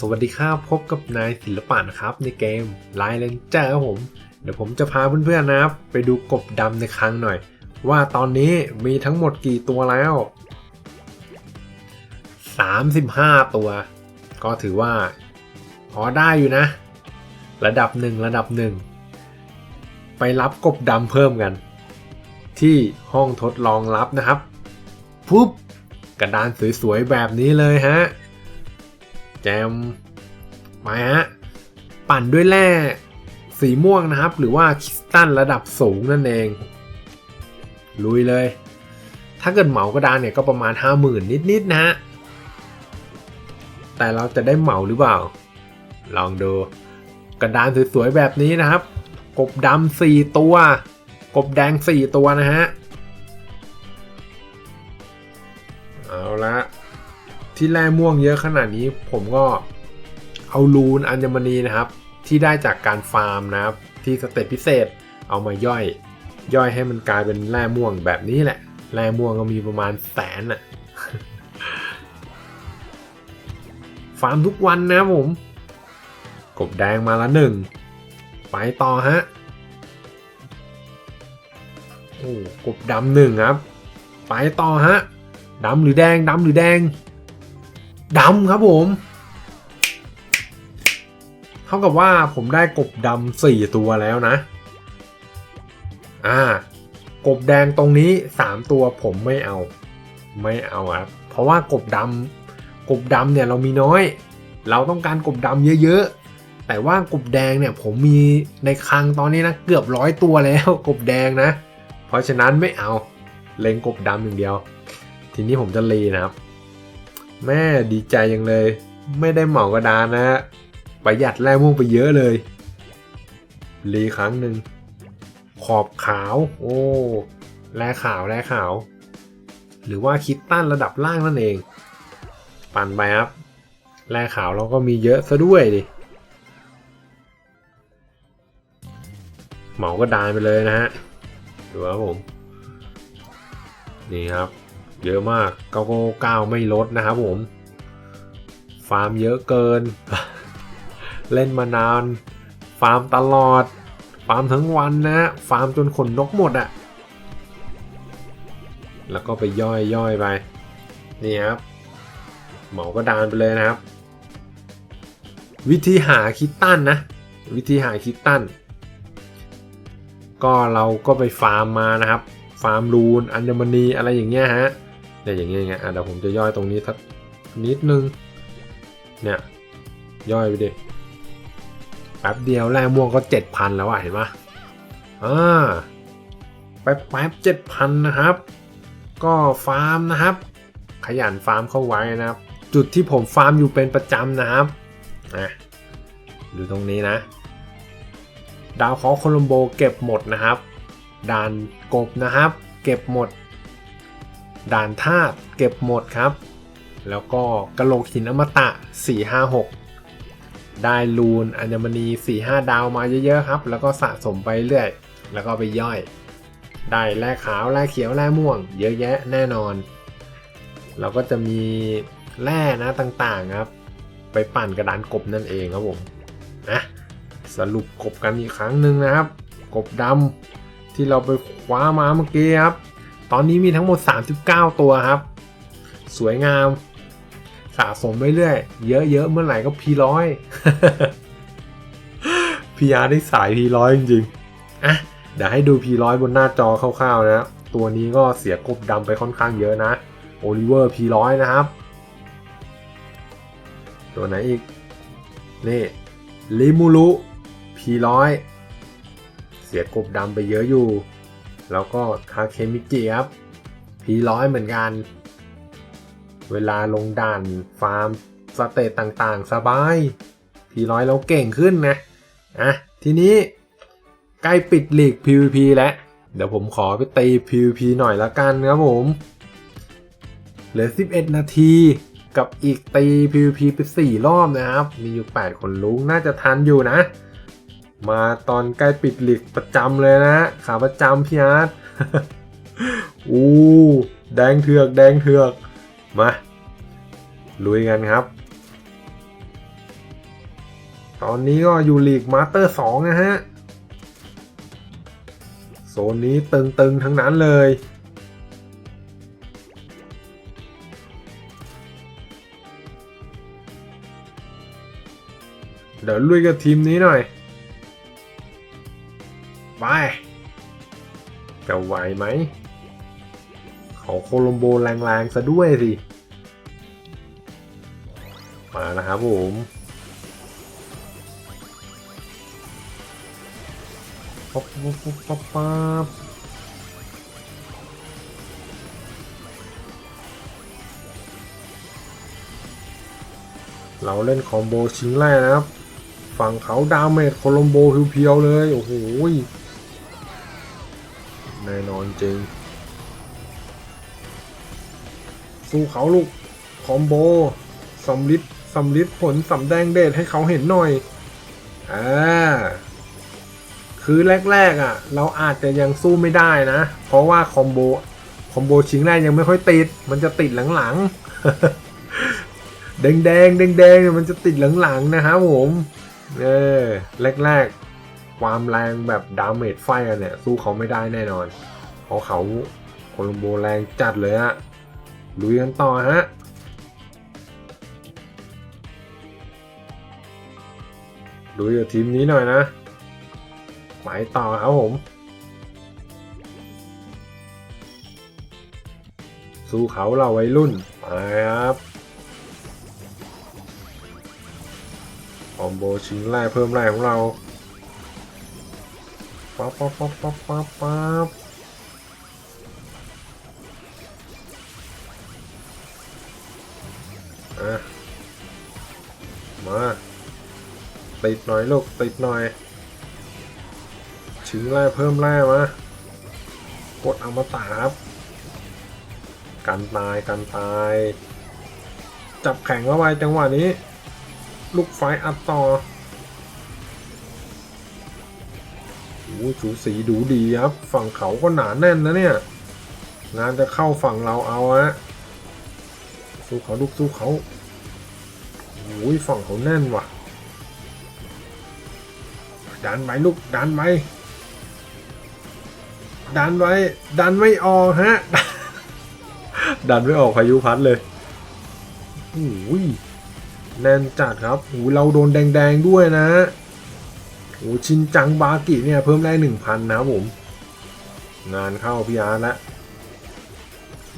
สวัสดีครับพบกับนายศิลปะนะครับในเกมไลน์เลนเจอร์ครับผม เดี๋ยวผมจะพาเพื่อนๆนะครับ ไปดูกบดำในครั้งหน่อย ว่าตอนนี้มีทั้งหมดกี่ตัวแล้ว 35 ตัว ก็ถือว่า พอได้อยู่นะ ระดับหนึ่งระดับหนึ่งไปรับกบดำเพิ่มกัน ที่ห้องทดลองรับนะครับปุ๊บกระดานสวยๆแบบนี้เลยฮะ แจมมาฮะปั่นด้วยแร่สีม่วงนะครับ หรือว่าคริสตัลระดับสูงนั่นเอง ลุยเลย ถ้าเกิดเหมากระดานเนี่ยก็ประมาณ 50,000 นิดๆนะฮะแต่เราจะได้เหมาหรือเปล่า ลองดูกระดานสวยๆแบบนี้นะครับ กบดำสี่ตัว กบแดงสี่ตัวนะฮะ เอาละ ที่แร่ม่วงเยอะขนาดนี้ผมก็เอาลูนอัญมณีนะครับ ที่ได้จากการฟาร์มนะครับ ที่สเตปพิเศษเอามาย่อย ย่อยให้มันกลายเป็นแร่ม่วงแบบนี้แหละ แร่ม่วงก็มีประมาณแสนอะฟาร์มทุกวันนะผม กบแดงมาละหนึ่ง ไปต่อฮะ โอ้กบดำหนึ่งครับ ไปต่อฮะ ดำหรือแดง ดำหรือแดง ดำครับผม เท่ากับว่าผมได้กบดำสี่ตัวแล้วนะ อ่า กบแดงตรงนี้สามตัวผมไม่เอา ไม่เอาครับ เพราะว่ากบดำกบดำเนี่ยเรามีน้อย เราต้องการกบดำเยอะๆ แต่ว่ากบแดงเนี่ยผมมีในคลังตอนนี้นะเกือบร้อยตัวแล้วกบแดงนะ เพราะฉะนั้นไม่เอา เล็งกบดำอย่างเดียว ทีนี้ผมจะรีนะครับ แม่ดีใจยังเลย ไม่ได้เหมากระดานนะฮะประหยัดแร่ม่วงไปเยอะเลยรีครั้งหนึ่งขอบขาว โอ้แร่ขาวแร่ขาว หรือว่าคิดตั้นระดับล่างนั่นเอง ปั่นไปครับแร่ขาวเราก็มีเยอะซะด้วยดิเหมากระดานไปเลยนะฮะดูครับผม นี่ครับ เยอะมาก999ไม่ลดนะครับผม ฟาร์มเยอะเกิน เล่นมานาน ฟาร์มตลอด ฟาร์มทั้งวันนะ ฟาร์มจนขนนกหมดอะแล้วก็ไปย่อยย่อยไป นี่ครับ เหมากระดานไปเลยนะครับ วิธีหาคิตตันนะ วิธีหาคิตตันก็เราก็ไปฟาร์มมานะครับ ฟาร์มรูนอัญมณีอะไรอย่างเงี้ยฮะ เนี่ยอย่างเงี้ยอย่างเงี้ยอะเดี๋ยวผมจะย่อยตรงนี้สักนิดนึง เนี่ยย่อยไปดิแป๊บเดียวแร่ม่วงก็เจ็ดพันแล้วอะเห็นปะอ่าแป๊บแป๊บเจ็ดพันนะครับ ก็ฟาร์มนะครับ ขยันฟาร์มเข้าไว้นะครับ จุดที่ผมฟาร์มอยู่เป็นประจำนะครับนะดูตรงนี้นะ ดาวเคราโคลัมโบเก็บหมดนะครับด่านกบนะครับ เก็บหมด ด่านธาตุเก็บหมดครับ แล้วก็กระโหลกหินอมตะ 456 ได้ลูนอัญมณี 4-5 ดาวมาเยอะๆครับ แล้วก็สะสมไปเรื่อย แล้วก็ไปย่อย ได้แร่ขาวแร่เขียวแร่ม่วง เยอะแยะแน่นอน เราก็จะมีแร่นะต่างๆครับ ไปปั่นกระดานกบนั่นเองครับผมนะสรุปกบกันอีกครั้งหนึ่งนะครับ กบดำที่เราไปคว้ามาเมื่อกี้ครับ ตอนนี้มีทั้งหมด 39 ตัวครับ สวยงาม สะสมไปเรื่อยเยอะๆ เมื่อไหร่ก็พีร้อยพีอาร์ได้สายพีร้อยจริงๆ อะ เดี๋ยวให้ดูพีร้อยบนหน้าจอคร่าวๆนะ ตัวนี้ก็เสียกบดำไปค่อนข้างเยอะนะ โอลิเวอร์พีร้อยนะครับ ตัวไหนอีก นี่ ลิมูรุพีร้อย เสียกบดำไปเยอะอยู่ แล้วก็คาเคมิจิครับพีร้อยเหมือนกัน เวลาลงด่านฟาร์มสเตตต่างๆ สบายพีร้อยเราเก่งขึ้นนะอะทีนี้ใกล้ปิดลีก PVP แล้ว เดี๋ยวผมขอไปตี PVP หน่อยละกันครับผม เหลือ 11 นาทีกับอีกตี PVP ไป 4 รอบนะครับ มีอยู่ 8 คนลุงน่าจะทันอยู่นะ มาตอนใกล้ปิดหลีกประจำเลยนะ ขาประจำพี่อาร์ตอู้แดงเถือกแดงเถือก มา ลุยกันครับ ตอนนี้ก็อยู่ลีกมาสเตอร์สองนะฮะ โซนนี้ตึงๆทั้งนั้นเลยเดี๋ยวลุยกับทีมนี้หน่อย จะไหวไหม เขาโคลมโบแรงๆซะด้วยสิ มานะครับผมป๊บป๊บป๊บป๊บป๊บเราเล่นคอมโบชิงแรกนะครับ ฝั่งเขาดาเมจโคลมโบเพียวๆเลย โอ้โห แน่นอนจริง สู้เขาลูก คอมโบสำลิดสำลิดผลสำแดงเดชให้เขาเห็นหน่อย อ่า คือแรกๆอะ เราอาจจะยังสู้ไม่ได้นะ เพราะว่าคอมโบ คอมโบชิงแรกยังไม่ค่อยติด มันจะติดหลังๆ แดงแดงแดงแดงๆมันจะติดหลังๆนะครับผม เออ แรกๆ ความแรงแบบดาเมจไฟกันเนี่ย สู้เขาไม่ได้แน่นอน เพราะเขาโคลอมโบแรงจัดเลยฮะลุยกันต่อฮะดูกับทีมนี้หน่อยนะไปต่อครับผม สู้เขาเราวัยรุ่นไปครับคอมโบชิงแรกเพิ่มแรงของเรา ปั๊บปั๊บปั๊บปั๊บปั๊บปั๊บอะมาติดหน่อยลูกติดหน่อยชิงแร่เพิ่มแร่มากดอมาตาครับกันตายกันตาย จับแข่งเข้าไปจังหวะนี้ ลูกไฟอัดต่อ สูสีดูดีครับ ฝั่งเขาก็หนาแน่นนะเนี่ย งานจะเข้าฝั่งเราเอาฮะสู้เขาลูกสู้เขาโอ้ยฝั่งเขาแน่นว่ะ ดันไปลูกดันไปดันไว้ ดันไม่ออกฮะ ดันไม่ออกพายุพัดเลยโอ้ยแน่นจัดครับโอ้เราโดนแดงๆด้วยนะ โอ้ชินจังบากิเนี่ยเพิ่มได้หนึ่งพันนะครับผม งานเข้าพี่อาร์ล้ว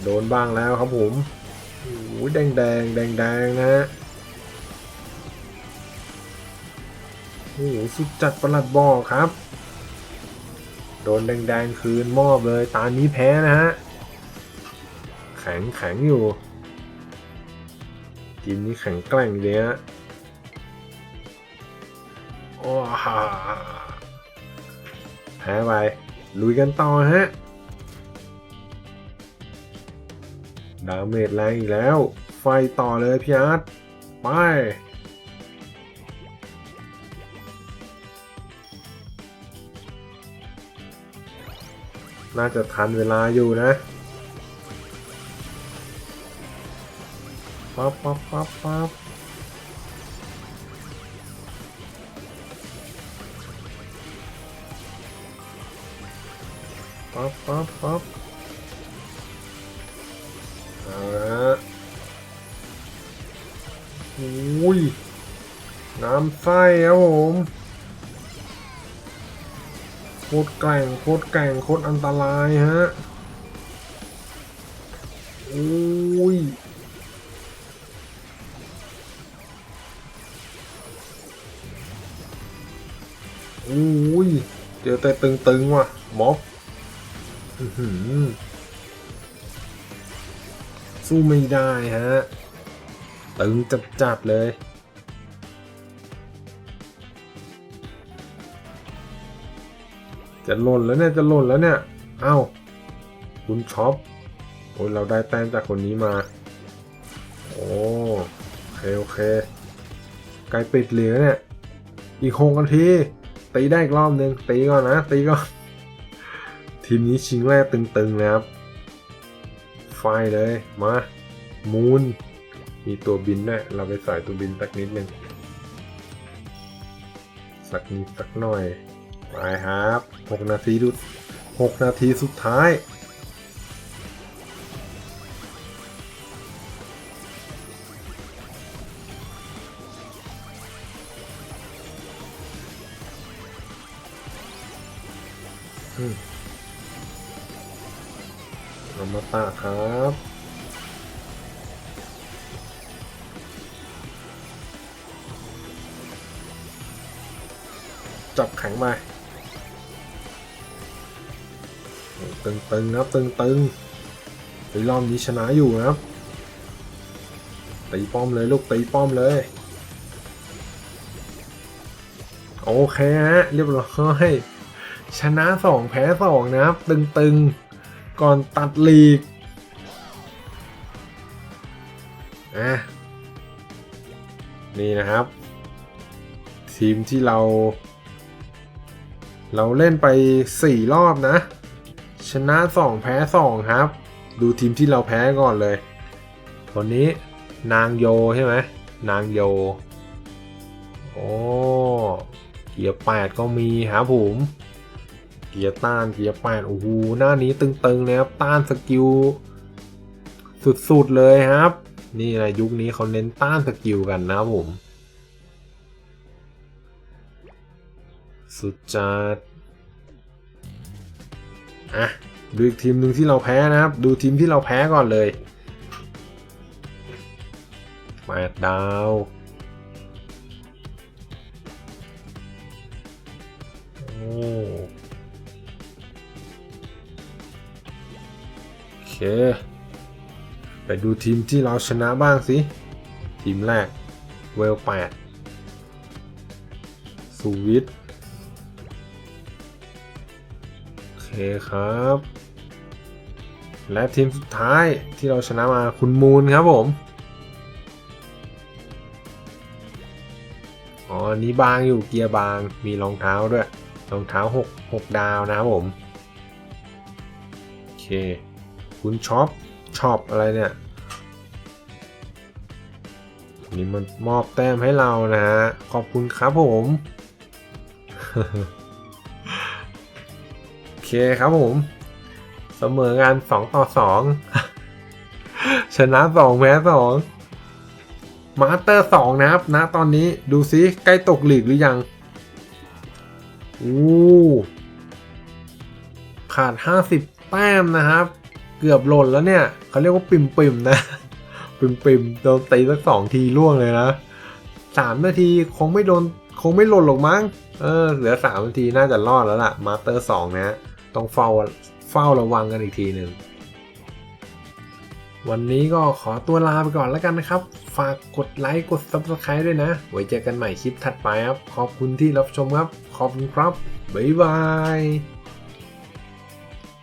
โดนบ้างแล้วครับผมโอ้ยแดงแดงแดงแดงนะฮะโอ้โหสุดจัดประหลัดบอกครับ โดนแดงๆคืนมอบเลย ตานี้แพ้นะฮะ แข็งแข็งอยู่ทีมนี้แข็งแกร่งเลยฮะ อ้ฮ่าแพ้ไป ลุยกันต่อฮะ ดาเมจแรงอีกแล้ว ไฟต่อเลยพี่อาร์ตไปน่าจะทันเวลาอยู่นะ ปั๊บปั๊บปั๊บปั๊บ ปั๊บปั๊บปั๊บเอาละอุ้ย น้ำไส้ครับผมโคตรแกร่งโคตรแกร่งโคตรอันตรายฮะอุ้ยอุ้ย เจอแต่ตึงๆว่ะม็อบ สู้ไม่ได้ฮะ ตึงจัดๆเลย จะหล่นแล้วเนี่ย จะหล่นแล้วเนี่ย เอ้า คุณช็อป โอ้ยเราได้แต้มจากคนนี้มา โอ้โอเค โอเคไกลปิดเหลือเนี่ย อีกหกนาที ตีได้อีกรอบหนึ่งตีก่อนนะ ตีก่อน ทีมนี้ชิงแรกตึงๆนะครับ ไฟเลย มา มูน มีตัวบินด้วยเราไปใส่ตัวบินสักนิดนึง สักนิดสักหน่อย ไปครับ 6 นาทีดู6นาทีสุดท้าย อมตะครับจับแข็งไปตึงๆครับตึงๆไปรอบนี้ชนะอยู่นะครับตีป้อมเลยลูกตีป้อมเลยโอเคฮะเรียบร้อยชนะสองแพ้สองนะครับตึงๆ ก่อนตัดลีกอะนี่นะครับ ทีมที่เรา เราเล่นไป 4 รอบนะ ชนะ 2 แพ้ 2 ครับ ดูทีมที่เราแพ้ก่อนเลยคนนี้นางโยใช่ไหมนางโย โอ้เกียร์แปดก็มีครับผม กียร์ต้านเกียร์แปดโอ้โหหน้านี้ตึงๆเลยครับต้านสกิลสุดๆเลยครับ นี่แหละยุคนี้เขาเน้นต้านสกิลกันนะผม สุดจัดอะดูอีกทีมหนึ่งที่เราแพ้นะครับ ดูทีมที่เราแพ้ก่อนเลยแปดดาวโอ้ ไปดูทีมที่เราชนะบ้างสิ ทีมแรก เวลแปดสูวิทโอเคครับ และทีมสุดท้ายที่เราชนะมาคุณมูลครับผม อ๋ออันนี้บางอยู่เกียร์บาง มีรองเท้าด้วย รองเท้า 6 6 ดาวนะครับผม โอเค คุณช็อปช็อปอะไรเนี่ยนี่มันมอบแต้มให้เรานะฮะ ขอบคุณครับผม โอเคครับผม เสมอกัน2ต่อ2ชนะ2แพ้2มาสเตอร์2นะครับนะตอนนี้ดูซิใกล้ตกหลีกหรือยังอู้ขาด50แต้มนะครับ เกือบหล่นแล้วเนี่ยเขาเรียกว่าปิ่มปิมๆนะ ปิ่มปิมๆโดนตีสักสองทีล่วงเลยนะสามนาทีคงไม่โดนคงไม่หล่นหรอกมั้งเออเหลือสามนาทีน่าจะรอดแล้วล่ะมาสเตอร์สองนะต้องเฝ้าเฝ้าระวังกันอีกทีหนึ่งวันนี้ก็ขอตัวลาไปก่อนแล้วกันนะครับ ฝากกดไลค์กด Subscribe ด้วยนะ ไว้เจอกันใหม่คลิปถัดไปครับ ขอบคุณที่รับชมครับ ขอบคุณครับ บ๊ายบาย